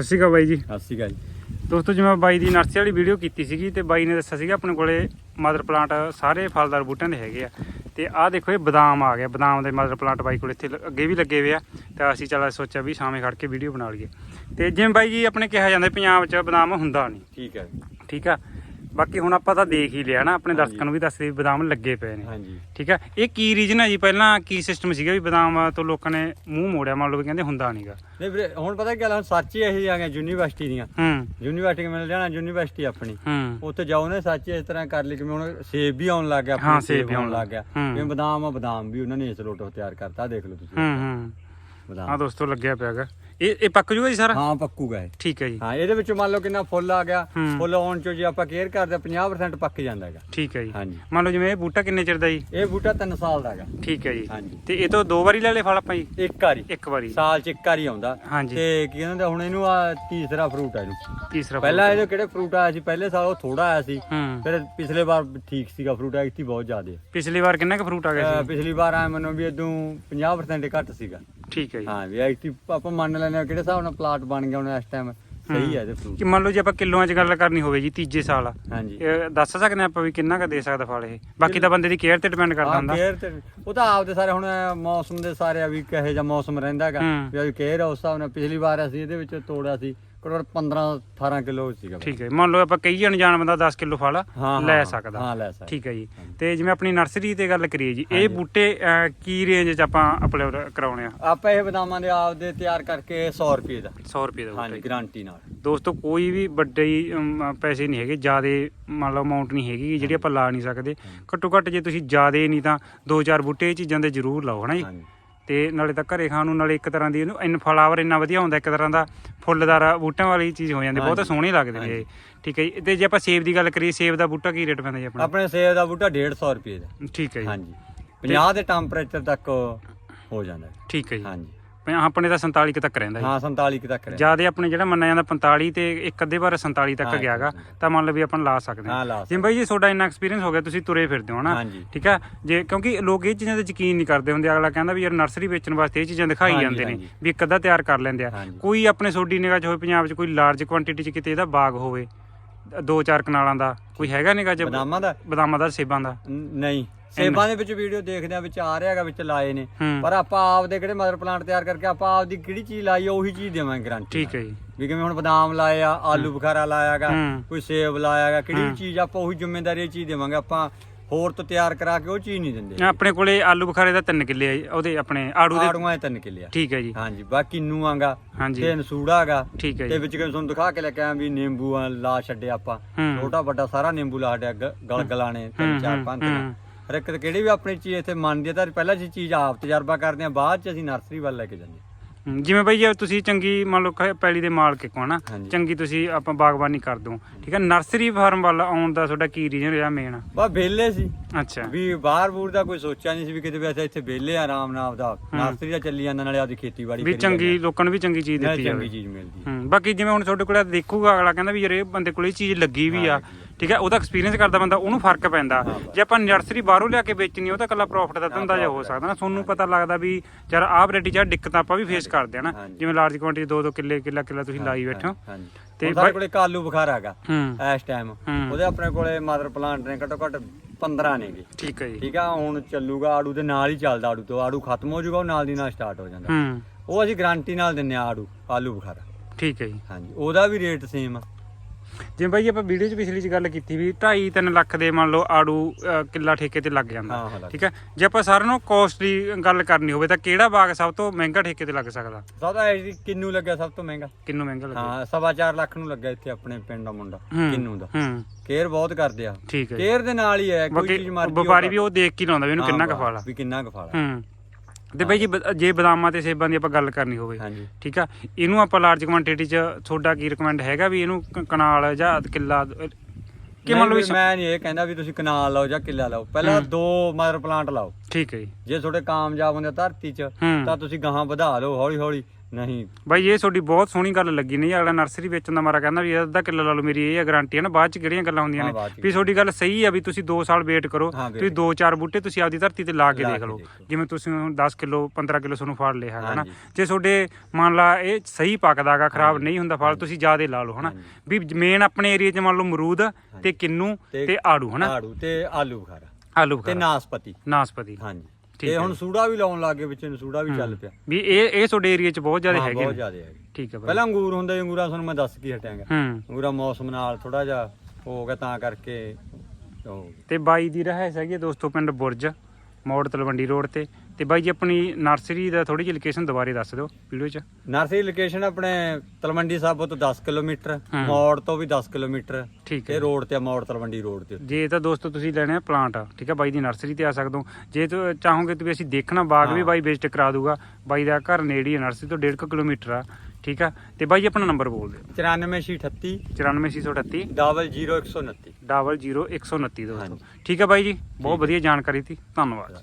ਸਤਿ ਸ਼੍ਰੀ ਅਕਾਲ ਬਾਈ ਜੀ। ਸਤਿ ਸ਼੍ਰੀ ਅਕਾਲ ਜੀ। ਦੋਸਤੋ ਜਿਵੇਂ ਬਾਈ ਦੀ ਨਰਸਰੀ ਵਾਲੀ ਵੀਡੀਓ ਕੀਤੀ ਸੀਗੀ ਤੇ ਬਾਈ ਨੇ ਦੱਸਿਆ ਸੀਗਾ ਆਪਣੇ ਕੋਲੇ ਮਦਰ ਪਲਾਂਟ ਸਾਰੇ ਫਲਦਾਰ ਬੂਟਿਆਂ ਦੇ ਹੈਗੇ ਆ। ਤੇ ਆਹ ਦੇਖੋ ਇਹ ਬਦਾਮ ਆ ਗਿਆ ਬਦਾਮ ਦੇ ਮਦਰ ਪਲਾਂਟ ਬਾਈ ਕੋਲ ਇੱਥੇ ਅੱਗੇ ਵੀ ਲੱਗੇ ਹੋਏ ਆ। ਤਾਂ ਅਸੀਂ ਚੱਲ ਸੋਚਿਆ ਵੀ ਸ਼ਾਮੇ ਖੜ ਕੇ ਵੀਡੀਓ ਬਣਾ ਲਈਏ। ਤੇ ਜਿਵੇਂ ਬਾਈ ਜੀ ਆਪਣੇ ਕਿਹਾ ਜਾਂਦਾ ਪੰਜਾਬ 'ਚ ਬਦਾਮ ਹੁੰਦਾ ਨਹੀਂ। ਠੀਕ ਹੈ ਠੀਕ ਆ? ਬਾਕੀ ਹੁਣ ਆਪਾਂ ਤਾਂ ਦੇਖ ਹੀ ਲਿਆ ਨਾ ਆਪਣੇ। ਦਰਸ਼ਕਾਂ ਨੂੰ ਵੀ ਦੱਸਦੇ ਵੀ ਬਦਾਮ ਲੱਗੇ ਪਏ ਨੇ। ਹਾਂਜੀ। ਠੀਕ ਆ ਇਹ ਕੀ ਰੀਜਨ ਹੈ ਜੀ? ਪਹਿਲਾਂ ਕੀ ਸਿਸਟਮ ਸੀਗਾ ਵੀ ਬਦਾਮ ਤੋਂ ਲੋਕਾਂ ਨੇ ਮੂੰਹ ਮੋੜਿਆ? ਮੰਨ ਲਓ ਵੀ ਕਹਿੰਦੇ ਹੁੰਦਾ ਨਹੀਂਗਾ ਨਹੀਂ ਵੀਰੇ ਹੁਣ ਪਤਾ ਕੀ ਗੱਲ ਹੁਣ ਸੱਚ ਹੀ ਇਹੀ ਆ ਗਿਆ ਯੂਨੀਵਰਸਿਟੀ ਦੀਆਂ। ਹੂੰ। ਯੂਨੀਵਰਸਿਟੀ ਮਿਲ ਜਾਣਾ ਯੂਨੀਵਰਸਿਟੀ ਆਪਣੀ। ਹੂੰ। ਉੱਥੇ ਜਾਓ ਨੇ ਸੱਚ ਇਸ ਤਰ੍ਹਾਂ ਕਰ ਲਈ ਕਿ ਹੁਣ ਸੇਬ ਵੀ ਆਉਣ ਲੱਗ ਗਿਆ ਆਪਣੇ ਹਾਂ, ਸੇਬ ਆਉਣ ਲੱਗ ਗਿਆ। ਹੂੰ। ਜਿਵੇਂ ਬਦਾਮ ਆ ਬਦਾਮ ਵੀ ਉਹਨਾਂ ਨੇ ਇਸ ਲੋਟੋ ਤਿਆਰ ਕਰਤਾ ਦੇਖ ਲਓ ਤੁਸੀਂ। ਹੂੰ ਹੂੰ। ਬਦਾਮ ਦੋਸਤੋ ਲੱਗਿਆ ਪਿਆਗਾ ਇਹ ਇਹ ਪੱਕ ਜੂਗਾ ਜੀ ਸਾਰਾ? ਹਾਂ ਪੱਕੂਗਾ ਇਹ। ਠੀਕ ਹੈ ਜੀ। ਹਾਂ ਇਹਦੇ ਵਿੱਚ ਮੰਨ ਲਓ ਕਿੰਨਾ ਫੁੱਲ ਆ ਗਿਆ ਹੂੰ। ਫੁੱਲ ਆਉਣ ਚੋਂ ਜੇ ਆਪਾਂ ਕੇਅਰ ਕਰਦੇ ਹਾਂ, 50% ਪੱਕ ਜਾਂਦਾ ਹੈਗਾ। ਠੀਕ ਹੈ ਜੀ। ਹਾਂਜੀ। ਮੰਨ ਲਓ ਜਿਵੇਂ ਇਹ ਬੂਟਾ ਕਿੰਨੇ ਚਿਰ ਦਾ ਜੀ? ਇਹ ਬੂਟਾ 3 ਸਾਲ ਦਾ ਹੈਗਾ। ਠੀਕ ਹੈ ਜੀ। ਹਾਂਜੀ। ਤੇ ਇਹ ਤੋਂ ਦੋ ਵਾਰੀ ਲੈ ਲੇ ਫਲ ਆਪਾਂ ਜੀ? ਇੱਕ ਵਾਰੀ। ਇੱਕ ਵਾਰੀ। ਸਾਲ ਚ ਇੱਕ ਵਾਰੀ ਆਉਂਦਾ। ਹਾਂਜੀ। ਤੇ ਕੀ ਕਹਿੰਦੇ ਹੁਣ ਇਹਨੂੰ ਆ ਤੀਸਰਾ ਫਰੂਟ ਆ ਇਹਨੂੰ। ਤੀਸਰਾ ਪਹਿਲਾਂ fruit। ਇਹਦੇ ਕਿਹੜੇ ਫਰੂਟ ਆਇਆ ਸੀ? ਪਹਿਲੇ ਸਾਲ ਉਹ ਥੋੜਾ ਆਇਆ ਸੀ। ਹੂੰ। ਫਿਰ ਪਿਛਲੇ ਵਾਰ ਠੀਕ ਸੀਗਾ ਫਰੂਟ ਐਕਟੀ ਬਹੁਤ ਜ਼ਿਆਦਾ। ਪਿਛਲੀ ਵਾਰ ਕਿੰਨਾ ਕੁ ਫਰੂਟ ਆ ਗਿਆ ਅਹ ਸੀ? ਪਿਛਲੀ ਵਾਰ ਆਇਆ ਮੈਨੂੰ ਵੀ ਇਦੋਂ 50% ਘੱਟ ਸੀਗਾ। ਠੀਕ ਹੈ ਜੀ। ਹਾਂ ਵੀ ਐਕਟੀ ਆਪਾਂ ਮੰਨ ਲੈਂਦੇ ਹਾਂ ਕਿਹੜੇ ਹਿਸਾਬ ਨਾਲ ਪਲਾਟ ਬਣ ਗਿਆ ਹੁਣ ਇਸ ਟਾਈਮ ਸਹੀ ਹੈ। ਇਹਦੇ ਕਿ ਮੰਨ ਲਓ ਜੇ ਆਪਾਂ ਕਿਲੋਆਂ 'ਚ ਗੱਲ ਕਰਨੀ ਹੋਵੇ ਜੀ ਤੀਜੇ ਸਾਲ ਹਾਂਜੀ ਇਹ ਦੱਸ ਸਕਦੇ ਹਾਂ ਆਪਾਂ ਵੀ ਕਿੰਨਾ ਕੁ ਦੇ ਸਕਦਾ ਫਲ ਇਹ? ਬਾਕੀ ਤਾਂ ਬੰਦੇ ਦੀ ਕੇਅਰ ਤੇ ਡਿਪੈਂਡ ਕਰਦਾ ਹਾਂ ਹੁੰਦਾ। ਕੇਅਰ ਤੇ ਉਹ ਤਾਂ ਆਪਦੇ ਸਾਰੇ ਹੁਣ ਮੌਸਮ ਦੇ ਸਾਰੇ ਆ ਵੀ ਕਹੇ ਜਾਂ ਮੌਸਮ ਰਹਿੰਦਾ ਹੈਗਾ ਹੂੰ। ਵੀ ਕੇਅਰ ਆ ਉਸ ਹਿਸਾਬ ਨਾਲ। ਪਿਛਲੀ ਵਾਰ ਅਸੀਂ ਇਹਦੇ ਵਿੱਚ ਤੋੜਿਆ ਸੀ ਘੱਟ 15 18 ਕਿਲੋ ਸੀਗਾ ਠੀਕ ਹੈ ਮੰਨ ਲਓ ਆਪਾਂ ਕਈ ਅਣਜਾਣ ਬੰਦਾ 10 ਕਿਲੋ ਫਲ ਹਾਂ ਲੈ ਹਾਂ, ਸਕਦਾ। ਹਾਂ ਲੈ ਸਕਦਾ। ਠੀਕ ਹੈ ਜੀ। ਤੇ ਜਿਵੇਂ ਆਪਣੀ ਨਰਸਰੀ ਤੇ ਗੱਲ ਕਰੀਏ ਜੀ ਇਹ। ਬੂਟੇ ਅਹ, ਕੀ ਰੇਂਜ 'ਚ ਆਪਾਂ ਅਪਲੋਡ ਕਰਾਉਣੇ ਆ? ਆਪਾਂ ਇਹ ਬਦਾਮਾਂ ਦੇ ਆਪਦੇ ਤਿਆਰ ਕਰਕੇ 100 ਰੁਪਏ ਦਾ। 100 ਰੁਪਏ ਦਾ ਬੂਟਾ ਹਾਂਜੀ ਜੀ। ਗਾਰੰਟੀ ਨਾਲ। ਦੋਸਤੋ ਕੋਈ ਵੀ ਵੱਡੇ ਹੀ, ਅਮ, ਪੈਸੇ ਨਹੀਂ ਹੈਗੇ ਜਿਆਦੇ ਮੰਨ ਲਓ ਅਮਾਉਂਟ ਨਹੀਂ ਹੈਗੀ ਜਿਹੜੀ ਆਪਾਂ ਲਾ ਨਹੀਂ ਸਕਦੇ। ਘੱਟੋ ਘੱਟ ਜੇ ਤੁਸੀਂ ਜਿਆਦੇ ਨਹੀਂ ਤਾਂ ਦੋ ਚਾਰ ਬੂਟੇ ਇਹ ਚੀਜ਼ਾਂ ਦੇ ਜ਼ਰੂਰ ਲਾਓ ਹਨਾ ਜੀ? ਹਾਂਜੀ। ਤੇ ਨਾਲੇ ਤਾਂ ਘਰੇ ਖਾਣ ਨੂੰ ਨਾਲੇ ਇੱਕ ਤਰ੍ਹਾਂ ਦੀ ਇਹਨੂੰ ਇਨ ਫਲਾਵਰ ਇੰਨਾ ਵਧੀਆ ਹੁੰਦਾ ਇੱਕ ਤਰ੍ਹਾਂ ਦਾ ਫੁੱਲਦਾਰ ਬੂਟਿਆਂ ਵਾਲੀ ਚੀਜ਼ ਹੋ ਜਾਂਦੀ ਬਹੁਤ। ਸੋਹਣੇ ਲੱਗਦੇ ਨੇ ਇਹ। ਠੀਕ ਹੈ ਜੀ। ਤੇ ਜੇ ਆਪਾਂ ਸੇਬ ਦੀ ਗੱਲ ਕਰੀਏ ਸੇਬ ਦਾ ਬੂਟਾ ਕੀ ਰੇਟ ਪੈਂਦਾ ਜੀ ਆਪਣਾ? ਆਪਣੇ ਸੇਬ ਦਾ ਬੂਟਾ 150 ਰੁਪਏ ਦਾ। ਠੀਕ ਹੈ ਜੀ। ਹਾਂਜੀ। 50 ਦੇ ਟੈਂਪਰੇਚਰ ਤੱਕ ਹੋ ਜਾਂਦਾ। ਹੈ। ਠੀਕ ਹੈ ਜੀ। ਹਾਂਜੀ। ਆਪਣੇ ਤਾਂ 47 ਕੁ ਤੱਕ ਰਹਿੰਦਾ ਜੀ। ਹਾਂ 47 ਕੁ ਤੱਕ ਰਹਿ ਜਿਆਦੇ ਆਪਣੇ ਜਿਹੜਾ ਮੰਨਿਆ ਜਾਂਦਾ 45 ਤੇ ਇੱਕ ਅੱਧੇ ਵਾਰ 47 ਤੱਕ ਹਾਂ, ਗਿਆਗਾ ਹਾਂ। ਤਾਂ ਮੰਨ ਲਓ ਵੀ ਆਪਾਂ ਲਾ ਸਕਦੇ ਹਾਂ। ਲਾ ਜਿਵੇਂ ਬਾਈ ਜੀ ਤੁਹਾਡਾ ਇੰਨਾ ਐਕਸਪੀਰੀਅੰਸ ਹੋ ਗਿਆ ਤੁਸੀਂ ਤੁਰੇ ਫਿਰਦੇ ਹੋ ਨਾ ਹਾਂਜੀ। ਠੀਕ ਆ? ਜੇ ਕਿਉਂਕਿ ਲੋਕ ਇਹ ਚੀਜ਼ਾਂ ਤੇ ਯਕੀਨ ਨਹੀਂ ਕਰਦੇ ਹੁੰਦੇ। ਅਗਲਾ ਕਹਿੰਦਾ ਵੀ ਯਾਰ ਨਰਸਰੀ ਵੇਚਣ ਵਾਸਤੇ ਇਹ ਚੀਜ਼ਾਂ ਦਿਖਾਈ ਹਾਂਜੀ, ਜਾਂਦੇ ਨੇ ਹਾਂਜੀ। ਵੀ ਇੱਕ ਅੱਧਾ ਤਿਆਰ ਕਰ ਲੈਂਦੇ ਆ। ਹਾਂਜੀ। ਕੋਈ ਆਪਣੇ ਸੋਡੀ ਨਿਗਾਹ 'ਚ ਹੋਵੇ ਪੰਜਾਬ 'ਚ ਕੋਈ ਲਾਰਜ ਕੁਆਂਟੀਟੀ 'ਚ ਕਿਤੇ ਇਹਦਾ ਬਾਗ ਹੋਵੇ ਦੋ ਚਾਰ ਕਨਾਲਾਂ ਦਾ ਕੋਈ ਹੈਗਾ ਨਿਗਾਹ 'ਚ ਬਦਾਮਾਂ ਦਾ? ਬਦਾਮਾਂ ਦਾ ਸੇਬਾਂ ਦਾ। ਨਹੀਂ। ਸੇਬਾਂ ਦੇ ਵਿੱਚ ਵੀਡੀਓ ਦੇਖਦੇ ਆ ਵਿੱਚ ਆ ਰਿਹਾ ਹੈਗਾ ਵਿੱਚ ਲਾਏ ਨੇ। ਪਰ ਆਪਾਂ ਆਪਦੇ ਕਿਹੜੇ ਮਦਰ ਪਲਾਂਟ ਤਿਆਰ ਕਰਕੇ ਆਪਾਂ ਆਪਦੀ ਕਿਹੜੀ ਚੀਜ਼ ਲਾਈ ਆ ਉਹੀ ਚੀਜ਼ ਦੇਵਾਂਗੇ ਗਾਰੰਟੀ ਠੀਕ ਹੈ ਜੀ। ਵੀ ਕਿਵੇਂ ਹੁਣ ਬਦਾਮ ਲਾਏ ਆ ਆਲੂ ਬੁਖਾਰਾ ਲਾਇਆਗਾ। ਕੋਈ ਸੇਬ ਲਾਇਆਗਾ ਕਿਹੜੀ ਚੀਜ਼ ਆਪਾਂ ਉਹੀ ਜ਼ਿੰਮੇਵਾਰੀ ਚੀਜ਼ ਦੇਵਾਂਗੇ। ਆਪਾਂ ਹੋਰ ਤੋਂ ਤਿਆਰ ਕਰਾ ਕੇ ਉਹ ਚੀਜ਼ ਨਹੀਂ ਦਿੰਦੇ ਆਪਣੇ ਕੋਲੇ ਆਲੂ ਬੁਖਾਰੇ ਦਾ 3 ਕਿੱਲੇ ਆ ਜੀ, ਉਹਦੇ ਆਪਣੇ ਆੜੂ ਦੇ ਆੜੂਆਂ ਦੇ ਤਿੰਨ ਕਿੱਲੇ ਆ। ਠੀਕ ਹੈ ਜੀ। ਹਾਂਜੀ ਬਾਕੀ ਨੂਆਂਗਾ ਹਾਂਜੀ। ਤੇ ਨਸੂੜਾਗਾ ਠੀਕ ਹੈ ਤੇ ਜੀ। ਵਿੱਚ ਕਿ ਤੁਹਾਨੂੰ ਦਿਖਾ ਕੇ ਲੈ ਕੇ ਆਇਆ ਵੀ ਨਿੰਬੂ ਆ ਲਾ ਛੱਡੇ ਆਪਾਂ। ਹੂੰ। ਛੋਟਾ ਵੱਡਾ ਸਾਰਾ ਨਿੰਬੂ ਲਾ ਛੱਡਿਆ ਗ- ਗਲ ਗਲਾਣੇ ਤਿੰਨ ਹੂੰ, ਚਾਰ ਹੂੰ, ਪੰਜ ਹੂੰ। ਹਰ ਇੱਕ ਤੇ ਕਿਹੜੀ ਵੀ ਆਪਣੀ ਚੀਜ਼ ਇੱਥੇ ਮੰਨਦੀ ਹੈ ਤਾਂ ਪਹਿਲਾਂ ਜੀ ਚੀਜ਼ ਆਪ ਤਜਰਬਾ ਕਰਦੇ ਆ ਬਾਅਦ ਚ ਅਸੀਂ ਨਰਸਰੀ ਵੱਲ ਲੈ ਕੇ ਜਾਂਦੇ ਹਾਂ। ਜਿਵੇਂ ਬਈ ਜੇ ਤੁਸੀਂ ਚੰਗੀ ਮੰਨ ਲਓ ਕ- ਪੈਲੀ ਦੇ ਮਾਲਕ ਕੋ ਨਾ ਹਾਂਜੀ। ਚੰਗੀ ਤੁਸੀਂ ਆਪਾਂ ਬਾਗਬਾਨੀ ਕਰ ਦੋ ਠੀਕ ਹੈ ਨਰਸਰੀ ਫਾਰਮ ਵੱਲ ਆਉਣ ਦਾ ਤੁਹਾਡਾ ਕੀ ਰੀਜਨ ਰਿਹਾ ਮੇਨ ਬਸ ਵਿਹਲੇ ਸੀ। ਅੱਛਾ। ਵੀ ਬਾਹਰ ਬੂਰ ਦਾ ਕੋਈ ਸੋਚਿਆ ਨਹੀਂ ਸੀ ਵੀ ਕਿਤੇ ਵੀ ਇੱਥੇ ਵਿਹਲੇ ਆ ਆਰਾਮ ਨਾਲ ਆਪਦਾ। ਨਰਸਰੀ ਦਾ ਚੱਲੀ ਜਾਂਦਾ ਨਾਲੇ ਆਪਦੀ ਖੇਤੀਬਾੜੀ ਵੀ ਕਰੀ ਚੰਗੀ ਲੋਕਾਂ ਨੂੰ ਵੀ ਚੰਗੀ ਚੀਜ਼ ਆ। ਦਿੱਤੀ ਨਾਲੇ ਜਾਵੇ। ਚੰਗੀ ਚੀਜ਼ ਮਿਲਦੀ ਹੈ। ਬਾਕੀ ਜਿਵੇਂ ਹੁਣ ਤੁਹਾਡੇ ਕੋਲ ਦੇਖੂਗਾ ਅਗਲਾ ਕਹਿੰਦਾ ਵੀ ਯਾਰ ਇਹ ਬੰਦੇ ਕੋਲ ਇਹ ਚੀਜ਼ ਲੱਗੀ ਵੀ ਆ। ਹਾਂ, ਠੀਕ ਹੈ ਉਹਦਾ ਐਕਸਪੀਰੀਅੰਸ ਕਰਦਾ ਬੰਦਾ ਉਹਨੂੰ ਫ਼ਰਕ ਪੈਂਦਾ। ਜੇ ਆਪਾਂ ਨਰਸਰੀ ਬਾਹਰੋਂ ਲਿਆ ਕੇ ਵੇਚਣੀ ਉਹ ਤਾਂ ਕੱਲਾ ਪ੍ਰੋਫਿਟ ਦਾ ਧੰਦਾ ਜਿਹਾ ਹੋ ਸਕਦਾ ਨਾ। ਤੁਹਾਨੂੰ ਪਤਾ ਲੱਗਦਾ ਵੀ ਯਾਰ ਆਹ ਵੈਰਾਈਟੀ ਚ ਦਿੱਕਤ ਆਪਾਂ ਵੀ ਫੇਸ ਕਰਦੇ ਆ ਨਾ। ਜਿਵੇਂ ਲਾਰਜ ਕੁਆਂਟੀਟੀ 2-2 ਕਿੱਲੇ ਕਿੱਲਾ ਕਿੱਲਾ ਤੁਸੀਂ ਲਾਈ ਬੈਠੇ ਹੋ। ਤੇ ਸਾਡੇ ਕੋਲੇ ਇੱਕ ਆਲੂ ਬੁਖਾਰਾ ਹੈਗਾ ਇਸ ਟਾਈਮ। ਉਹਦੇ ਆਪਣੇ ਕੋਲੇ ਮਦਰ ਪਲਾਂਟ ਨੇ ਘੱਟੋ ਘੱਟ 15 ਨੇਗੇ ਠੀਕ ਹੈ ਜੀ। ਠੀਕ ਆ ਹੁਣ ਚੱਲੂਗਾ ਆੜੂ ਦੇ ਨਾਲ ਹੀ ਚੱਲਦਾ ਆੜੂ ਤੋਂ। ਆੜੂ ਖਤਮ ਹੋ ਜਾਊਗਾ ਉਹ ਨਾਲ ਦੀ ਨਾਲ ਸਟਾਰਟ ਹੋ ਜਾਂਦਾ। ਉਹ ਅਸੀਂ ਗਾਰੰਟੀ ਨਾਲ ਦਿੰਨੇ ਆ ਆੜੂ ਆਲੂ ਬੁਖਾਰਾ। ਠੀਕ ਹੈ ਜੀ। ਹਾਂਜੀ ਉਹਦਾ ਵੀ ਰੇਟ ਸੇਮ ਆ। ਜਿਵੇਂ ਬਾਈ ਆਪਾਂ ਵੀਡੀਓ 'ਚ ਪਿਛਲੀ 'ਚ ਗੱਲ ਕੀਤੀ ਵੀ 2.5 3 ਲੱਖ ਦੇ ਮੰਨ ਲਓ ਆੜੂ ਅ, ਕਿੱਲਾ ਠੇਕੇ ਤੇ ਲੱਗ ਜਾਂਦਾ। ਹਾਂ, ਹਾਂ, ਲੱਗ ਠੀਕ ਹੈ? ਜੇ ਆਪਾਂ ਸਾਰਿਆਂ ਨੂੰ ਕੋਸਟਲੀ ਗੱਲ ਕਰਨੀ ਹੋਵੇ ਤਾਂ ਕਿਹੜਾ ਬਾਗ ਸਭ ਤੋਂ ਮਹਿੰਗਾ ਠੇਕੇ ਤੇ ਲੱਗ ਸਕਦਾ? ਸਭ ਤੋਂ ਐਡੀ ਕਿੰਨੂ ਲੱਗਿਆ ਸਭ ਤੋਂ ਮਹਿੰਗਾ? ਕਿੰਨੂੰ ਮਹਿੰਗਾ ਲੱਗੇ ਹਾਂ ਸਵਾ ਚਾਰ ਲੱਖ ਨੂੰ ਲੱਗਾ ਇੱਥੇ ਆਪਣੇ ਪਿੰਡ ਦਾ ਮੁੰਡਾ ਹੂੰ, ਕਿੰਨੂ ਦਾ। ਹੂੰ। ਕੇਅਰ ਬਹੁਤ ਕਰਦੇ ਆ। ਠੀਕ ਹੈ ਜੀ। ਕੇਅਰ ਦੇ ਨਾਲ ਹੀ ਹੈ ਕੋਈ ਬਾਕੀ ਚੀਜ਼ ਮਰਜ਼ੀ ਵਪਾਰੀ ਵੀ ਉਹ ਦੇਖ ਕੇ ਹੀ ਲਾਉਂਦਾ ਵੀ ਇਹਨੂੰ ਕਿੰਨਾ ਕੁ ਫਲ ਆ। ਵੀ ਕਿੰਨਾ ਕੁ ਫਲ ਆ। ਹੂੰ। ਤੇ ਬਾਈ ਜੀ ਬ- ਜੇ ਬਦਾਮਾਂ ਤੇ ਸੇਬਾਂ ਦੀ ਆਪਾਂ ਗੱਲ ਕਰਨੀ ਹੋਵੇ ਹਾਂਜੀ। ਠੀਕ ਆ? ਇਹਨੂੰ ਆਪਾਂ ਲਾਰਜ ਕੁਆਂਟੀਟੀ 'ਚ ਤੁਹਾਡਾ ਕੀ ਰეკਮੈਂਡ ਹੈਗਾ ਵੀ ਇਹਨੂੰ ਕ- ਕਨਾਲ ਜਾਂ ਕਿੱਲਾ ਕਿ ਮੰਨ ਲਓ ਵੀ ਨਹੀਂ, ਮੈਂ ਨਹੀਂ ਇਹ ਕਹਿੰਦਾ ਵੀ ਤੁਸੀਂ ਕਨਾਲ ਲਾਓ ਜਾਂ ਕਿੱਲਾ ਲਾਓ। ਪਹਿਲਾਂ ਦੋ ਮਦਰ ਪਲਾਂਟ ਲਾਓ। ਠੀਕ ਹੈ ਜੀ। ਜੇ ਤੁਹਾਡੇ ਕਾਮਯਾਬ ਹੁੰਦੇ ਧਰਤੀ 'ਚ ਹੂੰ। ਤਾਂ ਤੁਸੀਂ ਗਾਹਾਂ ਵਧਾ ਲਓ ਹੌਲੀ ਹੌਲੀ ਨਹੀਂ। ਬਾਈ ਇਹ ਤੁਹਾਡੀ ਬਹੁਤ ਸੋਹਣੀ ਗੱਲ ਲੱਗੀ ਨਹੀਂ ਅਗਲਾ ਨਰਸਰੀ ਵੇਚਣ ਦਾ ਮਾਰਾ ਕਹਿੰਦਾ ਵੀ ਇਹ ਅੱਧਾ ਕਿੱਲੋ ਲਾ ਲਓ ਮੇਰੀ ਇਹ ਗਾਰੰਟੀ ਹੈ ਨਾ ਬਾਅਦ ਚ ਕਿਹੜੀਆਂ ਗੱਲਾਂ ਹੁੰਦੀਆਂ ਹਾਂ, ਨੇ ਬਾਅਦ ਚ ਵੀ ਤੁਹਾਡੀ ਗੱਲ ਸਹੀ ਆ ਵੀ ਤੁਸੀਂ 2 ਸਾਲ ਵੇਟ ਕਰੋ ਹਾਂ, wait ਤੁਸੀਂ ਦੋ ਚਾਰ ਬੂਟੇ ਤੁਸੀਂ ਆਪਦੀ ਧਰਤੀ ਤੇ ਲਾ ਕੇ ਲਾ ਦੇਖ ਕੇ ਲਓ। ਦੇਖੋ। ਜਿਵੇਂ ਤੁਸੀਂ ਹੁਣ 10 ਕਿਲੋ 15 ਕਿਲੋ ਤੁਹਾਨੂੰ ਫਲ ਲਿਆ ਹੈ ਨਾ ਹਾਂਜੀ। ਜੇ ਤੁਹਾਡੇ ਮੰਨ ਲਾ ਇਹ ਸਹੀ ਪੱਕਦਾਗਾ ਖਰਾਬ ਨਹੀਂ ਹੁੰਦਾ ਫਲ ਤੁਸੀਂ ਜ਼ਿਆਦਾ ਲਾ ਲਓ ਹਨਾ? ਵੀ ਮੇਨ ਆਪਣੇ ਏਰੀਆ 'ਚ ਮੰਨ ਲਓ ਅਮਰੂਦ ਤੇ ਕਿੰਨੂ ਤੇ ਆੜੂ ਹਨਾ? ਆੜੂ ਤੇ ਆਲੂ ਬੁਖਾਰਾ ਆਲੂ ਤੇ ਬੁਖਾਰਾ ਨਾਸਪਤੀ। ਨਾਸਪਤੀ। ਹਾਂਜੀ। ਤੇ ਹੁਣ ਸੂੜਾ ਵੀ ਲਾਉਣ ਲੱਗੇ ਵਿੱਚ ਨੂੰ ਸੂੜਾ ਵੀ ਚੱਲ ਪਿਆ। ਵੀ ਇਹ ਇਹ ਤੁਹਾਡੇ ਏਰੀਆ 'ਚ ਬਹੁਤ ਜ਼ਿਆਦਾ ਹੈਗੇ ਬਹੁਤ ਜ਼ਿਆਦਾ ਹੈਗੇ। ਠੀਕ ਹੈ ਪਹਿਲਾਂ ਅੰਗੂਰ ਹੁੰਦਾ ਸੀ, ਅੰਗੂਰਾਂ ਤੁਹਾਨੂੰ ਮੈਂ ਦੱਸ ਕੀ ਹਟਾਂਗਾ ਹੂੰ। ਅੰਗੂਰਾਂ ਮੌਸਮ ਨਾਲ ਥੋੜਾ ਜਿਹਾ ਹੋ ਗਿਆ ਤਾਂ ਕਰਕੇ ਤੇ ਬਾਈ ਦੀ ਰਹਿ ਹੈਗੀ ਦੋਸਤੋ ਪਿੰਡ ਬੁਰਜ। ਮੋੜ ਤਲਵੰਡੀ ਰੋਡ ਤੇ। ਤੇ ਬਾਈ ਜੀ ਆਪਣੀ ਨਰਸਰੀ ਦਾ ਥੋੜੀ ਜਿਹੀ ਲੋਕੇਸ਼ਨ ਦੁਬਾਰੇ ਦੱਸ ਦਿਓ ਵੀਡੀਓ 'ਚ। ਨਰਸਰੀ ਲੋਕੇਸ਼ਨ ਆਪਣੇ ਤਲਵੰਡੀ ਸਾਬੋ ਤੋਂ 10 ਕਿਲੋਮੀਟਰ ਹਾਂ। ਮੋੜ ਤੋਂ ਵੀ 10 ਕਿਲੋਮੀਟਰ। ਠੀਕ ਤੇ ਹੈ। ਰੋਡ ਤੇ ਆ, ਮੋੜ ਤਲਵੰਡੀ ਰੋਡ ਤੇ। ਜੇ ਤਾਂ ਦੋਸਤੋ ਤੁਸੀਂ ਲੈਣੇ ਆ ਪਲਾਂਟ ਠੀਕ ਹੈ ਬਾਈ ਦੀ ਨਰਸਰੀ ਤੇ ਆ ਸਕਦੇ ਹੋ। ਜੇ ਤੁਸੀਂ ਚਾਹੋਗੇ ਤਾਂ ਵੀ ਅਸੀਂ ਦੇਖਣਾ ਬਾਗ ਵੀ ਹਾਂ। ਬਾਈ ਵਿਜ਼ਿਟ ਕਰਾ ਦੂਗਾ। ਬਾਈ ਦਾ ਘਰ ਨੇੜੇ ਹੈ ਨਰਸਰੀ ਤੋਂ 1.5 ਕਿਲੋਮੀਟਰ ਆ। ਠੀਕ ਆ? ਤੇ ਬਾਈ ਆਪਣਾ ਨੰਬਰ ਬੋਲ ਦਿਓ। 94638 94638 00129 00129 ਦੋਸਤੋ। ਠੀਕ ਹੈ ਬਾਈ ਜੀ? ਬਹੁਤ ਵਧੀਆ ਜਾਣਕਾਰੀ ਸੀ। ਧੰਨਵਾਦ